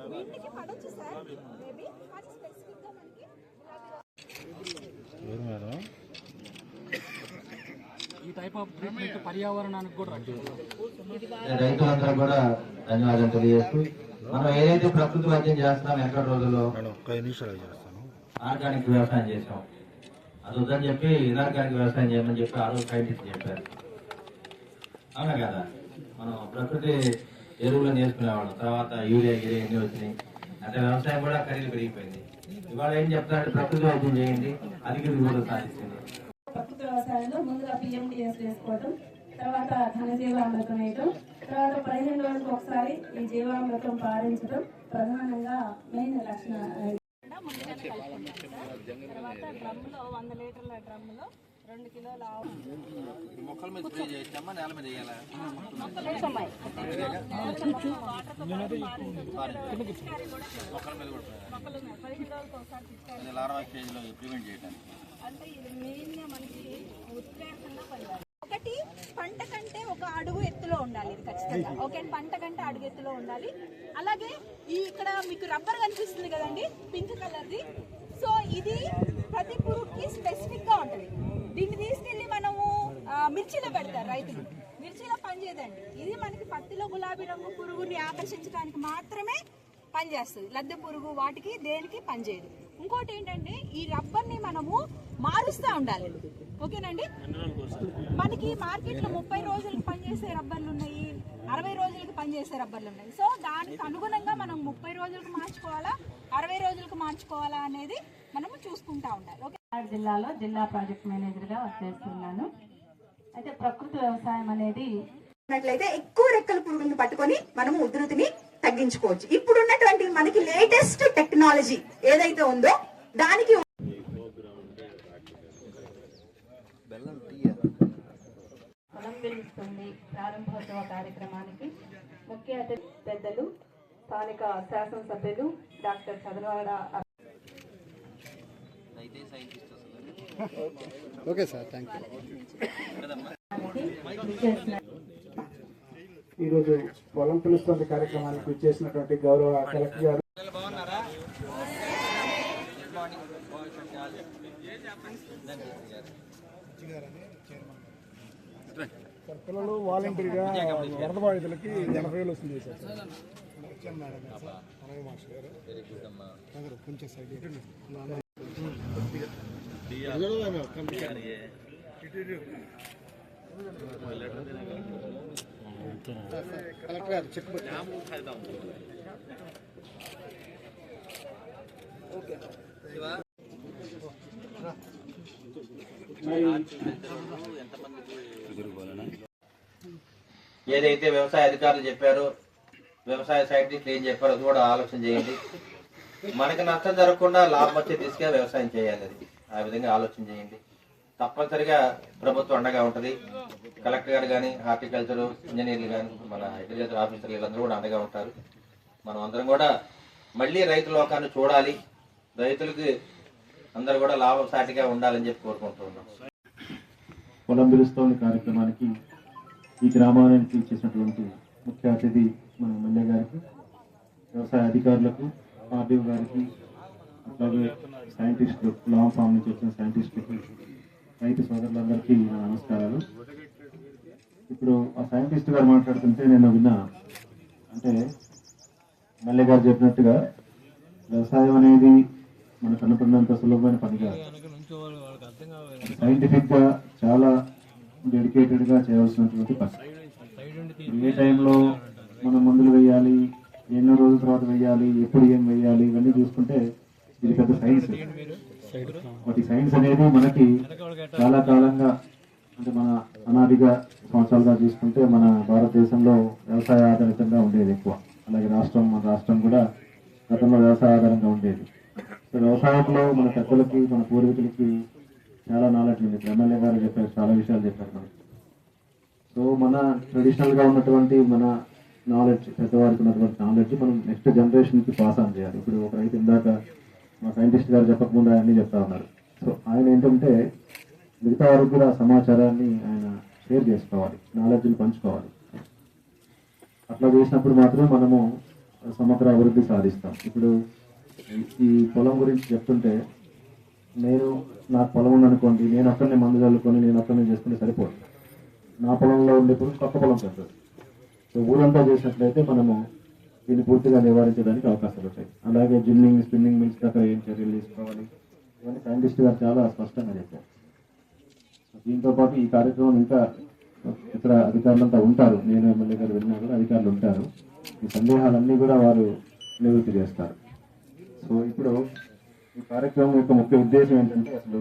Sir maybe. స్పెసిఫిక్గా మనకి ఈ టైప్ ఆఫ్ ట్రీట్మెంట్ పర్యావరణానికి కూడా రైతులందరూ కూడా ధన్యవాదాలు తెలియజేస్తూ మనం ఏదైతే ప్రకృతి వైద్యం చేస్తున్నాం ఎక్కడ రోజుల్లో ఆర్గానిక్ వ్యవసాయం చేసాం అది వద్దని చెప్పి ఇనార్గానిక్ వ్యవసాయం చేయమని చెప్పి ఆ రోజు సైంటిస్ట్ చెప్పారు. అవునా కదా? మనం ప్రకృతి ఎరువులను వేసుకునేవాళ్ళం తర్వాత యూరియా గిరియా అన్ని వచ్చినాయి? అంటే వ్యవసాయం కూడా ఖరీదు పెరిగిపోయింది. ఇవాళ ఏం చెప్తారంటే ప్రకృతి వైద్యం చేయండి అధిక దిగుబడులు సాధిస్తుంది. ప్రకృతి వ్యవసాయంలో ముందుగా పిఎండిఎస్ వేసుకోవడం తర్వాత ఘనజీవామృతం వేయటం తర్వాత పదిహేను రోజులకు ఒకసారి ఈ జీవామృతం పారించడం ప్రధానంగా మెయిన్ లక్షణ తర్వాత డ్రమ్లో వంద లీటర్ల డ్రమ్లో రెండు కిలోల మొక్కల మీద స్ప్రే చేయొచ్చమ్మా నేల మీద వేయాలా? మొక్కల మీద కూడా లార్వా స్టేజ్లో ప్రివెంట్ చేయడానికి. ఒకటి పంట కంటే ఒక అడుగు ఎత్తులో ఉండాలి ఇది ఖచ్చితంగా. ఓకే పంట కంటే అడుగు ఎత్తులో ఉండాలి. అలాగే ఈ ఇక్కడ మీకు రబ్బర్ కనిపిస్తుంది కదండి పింక్ కలర్ది సో ఇది ప్రతి పురుగుకి స్పెసిఫిక్గా ఉంటుంది. దీన్ని తీసుకెళ్ళి మనము మిర్చిలో పెడతారు రైతులు. మిర్చిలో పనిచేయదండి. ఇది మనకి పత్తిలో గులాబీ రంగు పురుగుని ఆకర్షించడానికి మాత్రమే పనిచేస్తుంది. లద్దె పురుగు వాటికి దేనికి పనిచేయదు. ఇంకోటి ఏంటంటే ఈ రబ్బర్ని మనము మారుస్తూ ఉండాలి. ఓకేనండి? మనకి మార్కెట్లో ముప్పై రోజులకు పనిచేసే రబ్బర్లు ఉన్నాయి అరవై రోజులకు పనిచేసే రబ్బర్లు ఉన్నాయి. సో దానికి అనుగుణంగా మనం ముప్పై రోజులకు మార్చుకోవాలా అరవై రోజులకు మార్చుకోవాలా అనేది మనము చూసుకుంటా ఉండాలి. ఓకే? జిల్లాలో జిల్లా ప్రాజెక్ట్ మేనేజర్గా వర్క్ చేస్తున్నాను. అయితే ప్రకృతి వ్యవసాయం అనేది ఉన్నట్లయితే ఎక్కువ రెక్కల పురుగులను పట్టుకొని మనము ఉధృతిని తగ్గించుకోవచ్చు. ఇప్పుడు ఉన్నటువంటి మనకి లేటెస్ట్ టెక్నాలజీ ఏదైతే ఉందో దానికి కొలంబిస్తుంది ప్రారంభోత్సవ కార్యక్రమానికి ముఖ్య అతిథి పెద్దలు స్థానిక శాసనసభ్యులు డాక్టర్ చదరవాడ అయితే scientist okay sir thank you ఈరోజు పొలం పిలుస్తుంది కార్యక్రమానికి విచ్చేసినటువంటి గౌరవ కలెక్టర్ గారు. సార్, పిల్లలు వాలంటీర్గా వరద బాధితులకి ఎనభై వేలు వస్తుంది సార్. అలాగే మాస్టర్ గారు. కొంచెం సైడ్ ఇటు. కలెక్టర్ గారు చెక్ పెట్టి ఏదైతే వ్యవసాయ అధికారులు చెప్పారో వ్యవసాయ సైంటిస్టులు ఏం చెప్పారో కూడా ఆలోచన చేయండి మనకి నష్టం జరగకుండా లాభం వచ్చే దిశగా వ్యవసాయం చేయాలి అది. ఆ విధంగా ఆలోచన చేయండి. తప్పనిసరిగా ప్రభుత్వం అండగా ఉంటది. కలెక్టర్ గారు కానీ హార్టికల్చర్ ఇంజనీర్లు కానీ మన అగ్రికల్చర్ ఆఫీసర్లు వీళ్ళందరూ కూడా అండగా ఉంటారు. మనం అందరం కూడా మళ్ళీ రైతు లోకాన్ని చూడాలి. రైతులకు అందరూ కూడా లాభసాటిగా ఉండాలని చెప్పి కోరుకుంటున్నాం పొలం పిలుస్తోంది కార్యక్రమానికి ఈ గ్రామానికి ఇచ్చేసినటువంటి ముఖ్య అతిథి మన ఎమ్మెల్యే గారికి వ్యవసాయ అధికారులకు ఆర్డీఓ గారికి అట్లాగే సైంటిస్ట్ లాంగ్ ఫామ్ నుంచి వచ్చిన సైంటిస్టులకు రైతు సోదరులందరికీ నా నమస్కారాలు. ఇప్పుడు ఆ సైంటిస్ట్ గారు మాట్లాడుతుంటే నేను విన్నా అంటే ఎమ్మెల్యే గారు చెప్పినట్టుగా వ్యవసాయం అనేది మనకు అనుకున్నంత సులభమైన పని కాదు. చాలా డెడికేటెడ్గా చేయాల్సినటువంటి చేయవలసినటువంటి పని. ఏ టైంలో మనం మందులు వేయాలి ఎన్నో రోజుల తర్వాత వేయాలి ఎప్పుడు ఏం వేయాలి ఇవన్నీ చూసుకుంటే ఇది పెద్ద సైన్స్ వాటి సైన్స్ అనేది మనకి చాలా కాలంగా అంటే మన అనాదిగా సంవత్సరాలుగా చూసుకుంటే మన భారతదేశంలో వ్యవసాయ ఆధారితంగా ఉండేది ఎక్కువ. అలాగే రాష్ట్రం మన రాష్ట్రం కూడా గతంలో వ్యవసాయ ఆధారంగా ఉండేది. సో వ్యవసాయంలో మన పెద్దలకి మన పూర్వీకులకి చాలా నాలెడ్జ్ ఉంది. ఎమ్మెల్యే గారు చెప్పారు చాలా విషయాలు చెప్పారు మనకి. సో మన ట్రెడిషనల్గా ఉన్నటువంటి మన నాలెడ్జ్ పెద్దవారికి ఉన్నటువంటి నాలెడ్జ్ మనం నెక్స్ట్ జనరేషన్కి పాస్ ఆన్ చేయాలి. ఇప్పుడు ఒక రైతు ఇందాక మా సైంటిస్ట్ గారు చెప్పకుండా అన్నీ చెప్తా ఉన్నారు. సో ఆయన ఏంటంటే మిగతా వారికి కూడా సమాచారాన్ని ఆయన షేర్ చేసుకోవాలి నాలెడ్జ్ని పంచుకోవాలి. అట్లా చేసినప్పుడు మాత్రం మనము సమగ్ర అభివృద్ధి సాధిస్తాం. ఇప్పుడు ఈ పొలం గురించి చెప్తుంటే నేను నా పొలం ఉందనుకోండి నేను అక్కడనే మందు చల్లుకొని నేను అక్కడనే చేసుకుంటే సరిపోదు. నా పొలంలో ఉండే పురుగు పక్క పొలం పెద్దది. సో ఊరంతా చేసినట్లయితే మనము దీన్ని పూర్తిగా నివారించడానికి అవకాశాలు ఉంటాయి. అలాగే జిల్లింగ్ స్పిన్నింగ్ మిల్స్ దాకా ఏం చర్యలు తీసుకోవాలి? ఇవన్నీ సైంటిస్ట్ గారు చాలా స్పష్టంగా చెప్పారు. దీంతో పాటు ఈ కార్యక్రమం ఇంకా ఇతర అధికారులంతా ఉంటారు. నేను ఎమ్మెల్యే గారు వెళ్ళినా కూడా అధికారులు ఉంటారు. ఈ సందేహాలన్నీ కూడా వారు నివృత్తి చేస్తారు. సో ఇప్పుడు ఈ కార్యక్రమం యొక్క ముఖ్య ఉద్దేశం ఏంటంటే అసలు